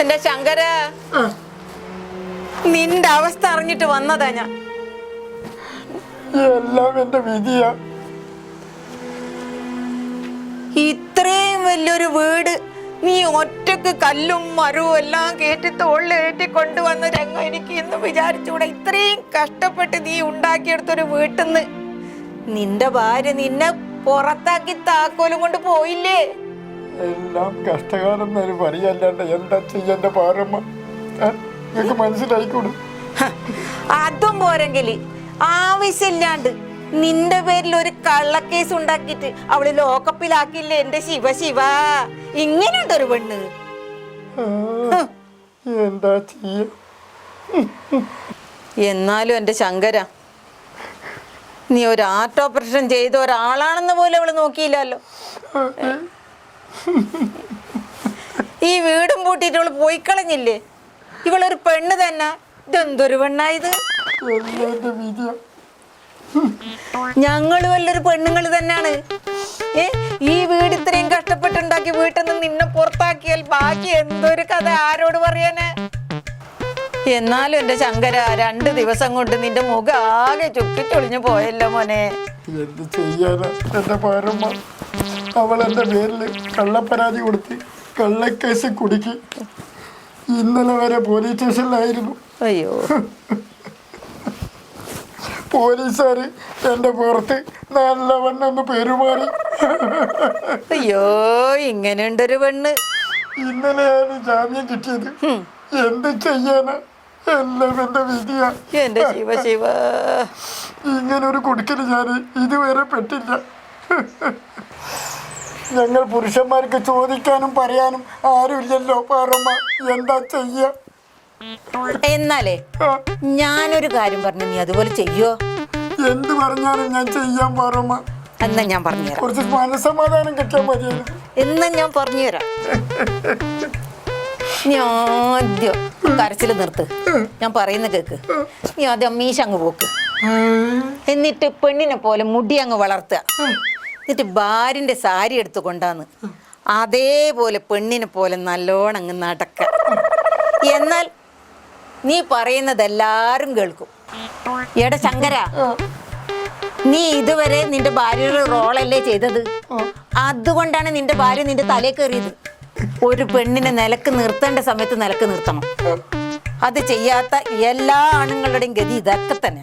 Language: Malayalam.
എന്റെ ശങ്കര. നിന്റെ അവസ്ഥ അറിഞ്ഞിട്ട് വന്നതാ ഞാൻ. എല്ലാം എന്റെ വിധിയാ. ഇത്രയും വലിയൊരു വീട് നീ ഒറ്റയ്ക്ക് കല്ലും മരവും എല്ലാം കയറ്റി തോളിലേറ്റി കൊണ്ടുവന്ന രംഗം എനിക്ക് ഇന്ന് വിചാരിച്ചുകൂടെ ഇത്രയും കഷ്ടപ്പെട്ട് നീ ഉണ്ടാക്കിയെടുത്തൊരു വീട്ടിൽ നിന്ന് നിന്റെ ഭാര്യ നിന്നെ പുറത്താക്കി താക്കോലും കൊണ്ട് പോയില്ലേ? എല്ലാം കഷ്ടകാലം എന്നൊരു പറയല്ലാണ്ട് എന്താ ചെയ്യന്റെ പാറമ്മ നിങ്ങൾക്ക് മനസ്സിലായിക്കൂടും? അതും പോരെങ്കിൽ ആവശ്യമില്ലാണ്ട് നിന്റെ പേരിൽ ഒരു കള്ളക്കേസ് ഉണ്ടാക്കിയിട്ട് അവൾ ലോക്കപ്പിലാക്കില്ലേ എന്റെ ശിവ ശിവ? ഇങ്ങനെയുണ്ടൊരു പെണ്ണ്. എന്താ ചെയ്യ? എന്നാലും എന്റെ ശങ്കര നീ ഒരു ആർട്ട് ഓപ്പറേഷൻ ചെയ്ത ഒരാളാണെന്ന് പോലും അവൾ നോക്കിയില്ലല്ലോ. ഈ വീടും പൂട്ടിയിട്ട് ഇവൾ പോയി കളഞ്ഞില്ലേ ഇവളൊരു പെണ്ണ് തന്നെ. ഇതെന്തൊരു പെണ്ണായത്? ഞങ്ങൾ വല്ലൊരു പെണ്ണുങ്ങൾ തന്നെയാണ്. ഏ ഈ വീട് ഇത്രയും കഷ്ടപ്പെട്ടുണ്ടാക്കി വീട്ടിൽ നിന്ന് നിന്നെ പുറത്താക്കിയാൽ ബാക്കി എന്തൊരു കഥ? ആരോട് പറയാന്? എന്നാലും എന്റെ ശങ്കര രണ്ട് ദിവസം കൊണ്ട് നിന്റെ മുഖം ആകെ ചുക്കിച്ചൊളിഞ്ഞു പോയല്ലോ മോനെ. എന്ത് ചെയ്യാനാ? എന്റെ പാരമ്മ അവൾ എന്റെ പേരിൽ കള്ളപ്പരാതി കൊടുത്ത് കള്ളക്കേസ് കുടുക്കി. ഇന്നലെ വരെ പോലീസ് സ്റ്റേഷനിലായിരുന്നു. അയ്യോ. പോലീസുകാര് എന്റെ പുറത്ത് നല്ലവണ്ണം ഒന്ന് പെരുമാറി. അയ്യോ ഇങ്ങനെയുണ്ടൊരു പെണ്ണ്. ഇന്നലെയാണ് ജാമ്യം കിട്ടിയത്. എന്ത് ചെയ്യാനാ? എല്ലാം എന്റെ വിധിയാ. എന്റെ ശിവ ശിവ. ഇങ്ങനെ ഒരു കുടുക്കൽ ഞാൻ ഇതുവരെ പെട്ടില്ല. ഞങ്ങൾ പുരുഷന്മാർക്ക് ചോദിക്കാനും പറയാനും ആരുമില്ലല്ലോ പാറമ്മ. എന്താ ചെയ്യ? എന്നാലേ ഞാനൊരു കാര്യം പറഞ്ഞു നീ അതുപോലെ ചെയ്യോ എന്ത് പറഞ്ഞാലും ഞാൻ ചെയ്യാൻ പാറമ്മ. എന്നാ ഞാൻ പറഞ്ഞു കുറച്ച് മനസമാധാനം കിട്ടാൻ മതിയായിരുന്നു എന്ന് ഞാൻ പറഞ്ഞുതരാം നീ ആദ്യം കരച്ചിൽ നിർത്ത്. ഞാൻ പറയുന്ന കേക്ക്. നീ ആദ്യം അമ്മീശ അങ്ങ് പോക്ക്. എന്നിട്ട് പെണ്ണിനെ പോലെ മുടി അങ്ങ് വളർത്തുക. എന്നിട്ട് ഭാര്യന്റെ സാരി എടുത്തു കൊണ്ടാന്ന് അതേപോലെ പെണ്ണിനെ പോലെ നല്ലോണം അങ്ങ് നടക്ക എന്നാൽ നീ പറയുന്നത് എല്ലാരും കേൾക്കും. എടാ ശങ്കര നീ ഇതുവരെ നിന്റെ ഭാര്യയുടെ റോളല്ലേ ചെയ്തത്? അതുകൊണ്ടാണ് നിന്റെ ഭാര്യ നിന്റെ തലേ കയറിയത്. ഒരു പെണ്ണിനെ നിലയ്ക്ക് നിർത്തേണ്ട സമയത്ത് നിലയ്ക്ക് നിർത്തണം. അത് ചെയ്യാത്ത എല്ലാ ആണുങ്ങളുടെയും ഗതി ഇതൊക്കെ തന്നെ.